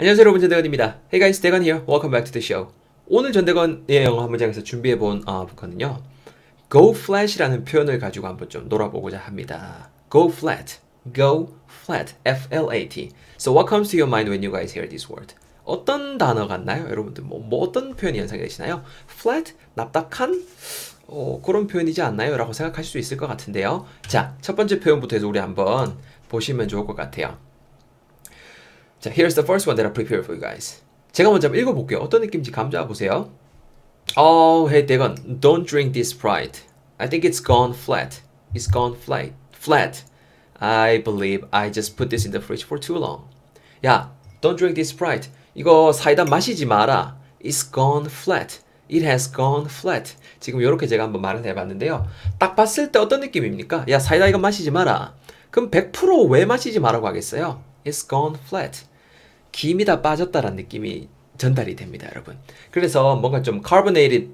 안녕하세요 여러분 전대건입니다. Hey guys, 대건 here. Welcome back to the show. 오늘 전대건의 영어 한 문장에서 준비해본 어, 거는요. Go flat이라는 표현을 가지고 한번 좀 놀아보고자 합니다. Go flat. Go flat. F-L-A-T. So what comes to your mind when you guys hear this word? 어떤 단어 같나요? 여러분들 뭐, 뭐 어떤 표현이 연상이 되시나요? Flat? 납작한? 어, 그런 표현이지 않나요? 라고 생각하실 수 있을 것 같은데요. 자, 첫 번째 표현부터 해서 우리 한번 보시면 좋을 것 같아요. 자, here's the first one that I prepared for you guys. 제가 먼저 읽어볼게요. 어떤 느낌인지 감 잡아보세요. Oh, hey, 대건, don't drink this Sprite. I think it's gone flat. It's gone flat. Flat. I believe I just put this in the fridge for too long. 야, don't drink this Sprite. 이거 사이다 마시지 마라. It's gone flat. It has gone flat. 지금 이렇게 제가 한번 말을 해봤는데요. 딱 봤을 때 어떤 느낌입니까? 야, 사이다 이거 마시지 마라. 그럼 100%왜 마시지 마라고 하겠어요? It's gone flat. 김이 다 빠졌다라는 느낌이 전달이 됩니다, 여러분. 그래서 뭔가 좀 carbonated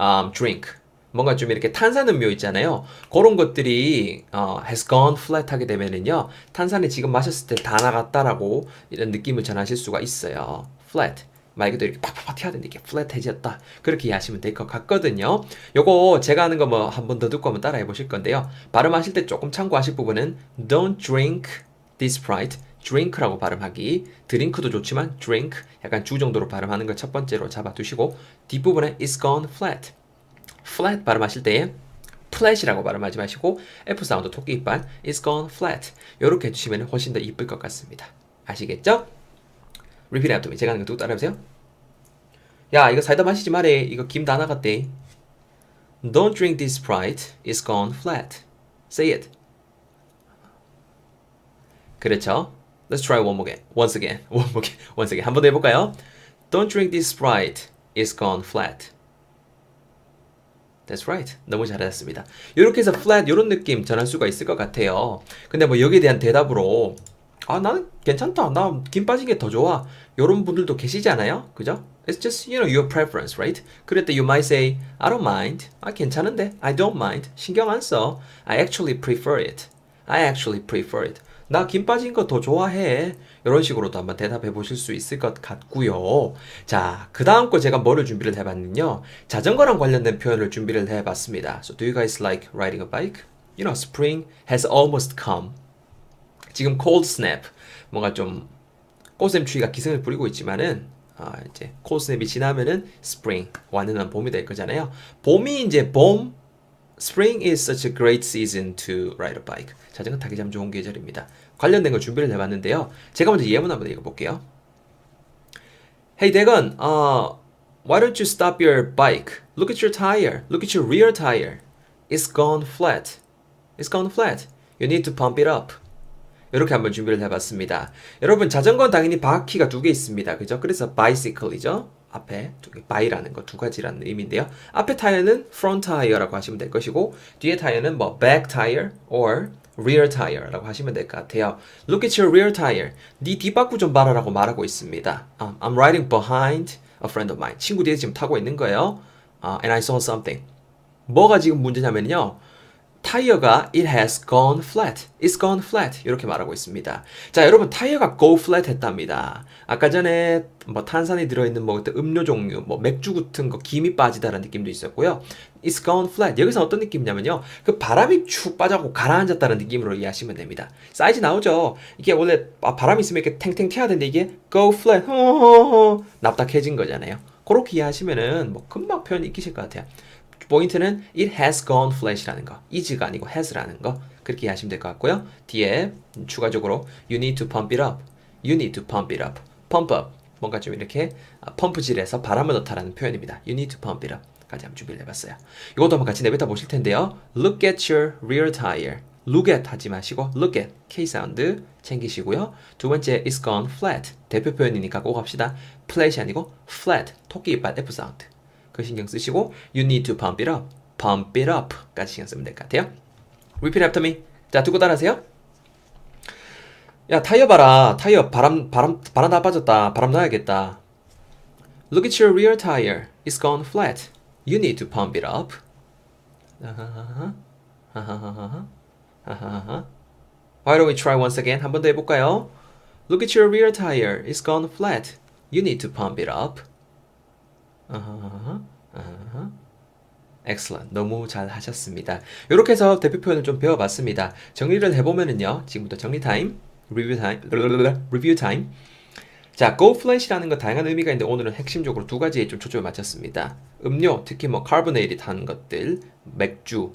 um, drink, 뭔가 좀 이렇게 탄산음료 있잖아요. 그런 것들이 어, has gone flat 하게 되면은요, 탄산이 지금 마셨을 때 다 나갔다라고 이런 느낌을 전하실 수가 있어요. flat. 말 그대로 이렇게 팍팍팍 튀어야 되는데 이게 플랫해졌다. 그렇게 이해하시면 될 것 같거든요. 요거 제가 하는 거 뭐 한 번 더 듣고 한번 따라해 보실 건데요. 발음하실 때 조금 참고하실 부분은 don't drink this Sprite. Drink라고 발음하기. 드링크도 좋지만 drink 약간 주 정도로 발음하는 걸 첫 번째로 잡아두시고 뒷부분에 it's gone flat. flat 발음하실 때 flat이라고 발음하지 마시고 F 사운드 토끼 이빨 it's gone flat 이렇게 해주시면 훨씬 더 이쁠 것 같습니다. 아시겠죠? repeat after me. 제가 하는 거 두고 따라해보세요. 야 이거 사이다 마시지 말해. 이거 김 다 나갔대. Don't drink this Sprite. It's gone flat. Say it. 그렇죠. Let's try one more again. Once again. One more again. Once again. 한 번 더 해볼까요? Don't drink this Sprite. It's gone flat. That's right. 너무 잘하셨습니다. 이렇게 해서 flat 이런 느낌 전할 수가 있을 것 같아요. 근데 뭐 여기에 대한 대답으로 아 나는 괜찮다. 나 김 빠진 게 더 좋아. 이런 분들도 계시지 않아요? 그죠? It's just you know your preference, right? 그럴 때 you might say I don't mind. 아 괜찮은데. I don't mind. 신경 안 써. I actually prefer it. I actually prefer it. 나 김 빠진 거 더 좋아해. 이런 식으로도 한번 대답해 보실 수 있을 것 같고요. 자, 그 다음 거 제가 뭐를 준비를 해봤는요. 자전거랑 관련된 표현을 준비를 해봤습니다. So do you guys like riding a bike? You know, spring has almost come. 지금 cold snap 뭔가 좀 꽃샘추위가 기승을 부리고 있지만은 아, 이제 cold snap이 지나면은 spring 완연한 봄이 될 거잖아요. 봄이 이제 봄 Spring is such a great season to ride a bike. 자전거 타기 참 좋은 계절입니다. 관련된 거 준비를 해봤는데요. 제가 먼저 예문 한번 읽어볼게요. Hey 대건, uh, why don't you stop your bike? Look at your tire. Look at your rear tire. It's gone flat. It's gone flat. You need to pump it up. 이렇게 한번 준비를 해봤습니다. 여러분 자전거는 당연히 바퀴가 두 개 있습니다. 그죠? 그래서 bicycle이죠. 앞에 바이라는 거 두 가지라는 의미인데요. 앞에 타이어는 front tire라고 하시면 될 것이고 뒤에 타이어는 뭐 back tire or rear tire라고 하시면 될 것 같아요. Look at your rear tire. 네 뒷바퀴 좀 봐라라고 말하고 있습니다. Um, I'm riding behind a friend of mine. 친구 뒤에 지금 타고 있는 거예요. Uh, and I saw something. 뭐가 지금 문제냐면요. 타이어가 it has gone flat. It's gone flat. 이렇게 말하고 있습니다. 자, 여러분 타이어가 go flat 했답니다. 아까 전에 뭐 탄산이 들어있는 뭐 음료 종류, 뭐 맥주 같은 거 김이 빠지다라는 느낌도 있었고요. It's gone flat. 여기서 어떤 느낌이냐면요. 그 바람이 축 빠져고 가라앉았다는 느낌으로 이해하시면 됩니다. 사이즈 나오죠. 이게 원래 아, 바람이 있으면 이렇게 탱탱 튀어야 되는데 이게 go flat. 납작해진 거잖아요. 그렇게 이해하시면은 뭐 금방 표현 익히실 것 같아요. 포인트는 it has gone flat이라는 거. is가 아니고 has라는 거. 그렇게 이해하시면 될 것 같고요. 뒤에 추가적으로 you need to pump it up. you need to pump it up. pump up. 뭔가 좀 이렇게 펌프질해서 바람을 넣다라는 표현입니다. you need to pump it up. 까지 한번 준비를 해봤어요. 이것도 한번 같이 내뱉어 보실 텐데요. look at your rear tire. look at 하지 마시고 look at K 사운드 챙기시고요. 두 번째 is gone flat. 대표 표현이니까 꼭 합시다. flat이 아니고 flat. 토끼 이빨 F 사운드. 그 신경 쓰시고 you need to pump it up, pump it up까지 신경 쓰면 될 것 같아요. Repeat after me. 자, 두고 따라하세요. 야, 타이어 봐라. 타이어 바람 바람 바람 다 빠졌다. 바람 놔야겠다. Look at your rear tire. It's gone flat. You need to pump it up. Why don't we try once again? 한 번 더 해볼까요? Look at your rear tire. It's gone flat. You need to pump it up. Uh-huh. Uh-huh. Excellent. 너무 잘 하셨습니다. 이렇게 해서 대표 표현을 좀 배워봤습니다. 정리를 해보면은요. 지금부터 정리 타임, 리뷰 타임, 리뷰 타임. 자, go flat이라는 거 다양한 의미가 있는데 오늘은 핵심적으로 두 가지에 좀 초점을 맞췄습니다. 음료, 특히 뭐 카보네이트한 것들, 맥주,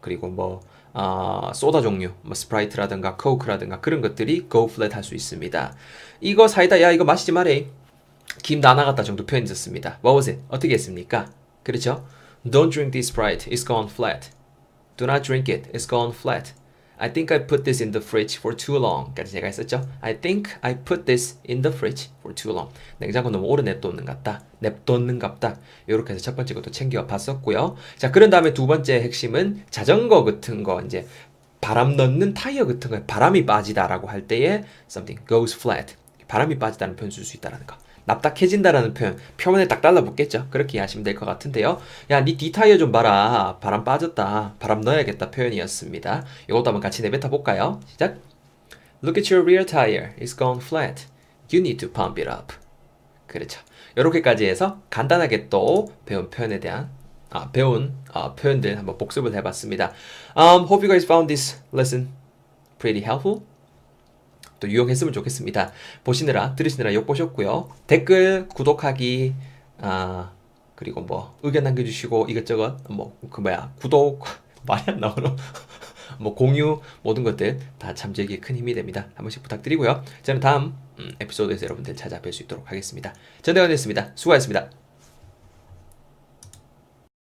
그리고 뭐 어, 소다 종류, 뭐 스프라이트라든가 코크라든가 그런 것들이 go flat 할 수 있습니다. 이거 사이다, 야 이거 마시지 말해. 김 나나갔다 정도 표현이 있었습니다. What was it? 어떻게 했습니까? 그렇죠? Don't drink this Sprite. It's gone flat. Do not drink it. It's gone flat. I think I put this in the fridge for too long. 까지 제가 했었죠. I think I put this in the fridge for too long. 냉장고 너무 오래 냅뒀는 같다. 냅뒀는 같다. 이렇게 해서 첫 번째 것도 챙겨 봤었고요. 자, 그런 다음에 두 번째 핵심은 자전거 같은 거 이제 바람 넣는 타이어 같은 거에 바람이 빠지다라고 할 때에 something goes flat. 바람이 빠지다는 표현 쓸 수 있다라는 거. 납작해진다라는 표현, 표면에 딱 달라붙겠죠. 그렇게 이해하시면 될 것 같은데요. 야, 니 뒤타이어 좀 봐라. 바람 빠졌다. 바람 넣어야겠다 표현이었습니다. 이것도 한번 같이 내뱉어 볼까요? 시작. Look at your rear tire. It's gone flat. You need to pump it up. 그렇죠. 이렇게까지 해서 간단하게 또 배운 표현에 대한 아, 배운 어, 표현들 한번 복습을 해봤습니다. Um, hope you guys found this lesson pretty helpful. 또 유용했으면 좋겠습니다. 보시느라 들으시느라 욕 보셨고요. 댓글, 구독하기, 아 그리고 뭐 의견 남겨주시고 이것저것 뭐 그 뭐야 구독 말이 안 나오노. 뭐 공유 모든 것들 다참 저에게 큰 힘이 됩니다. 한 번씩 부탁드리고요. 저는 다음 음, 에피소드에서 여러분들 찾아뵐 수 있도록 하겠습니다. 전대건이었습니다. 수고하셨습니다.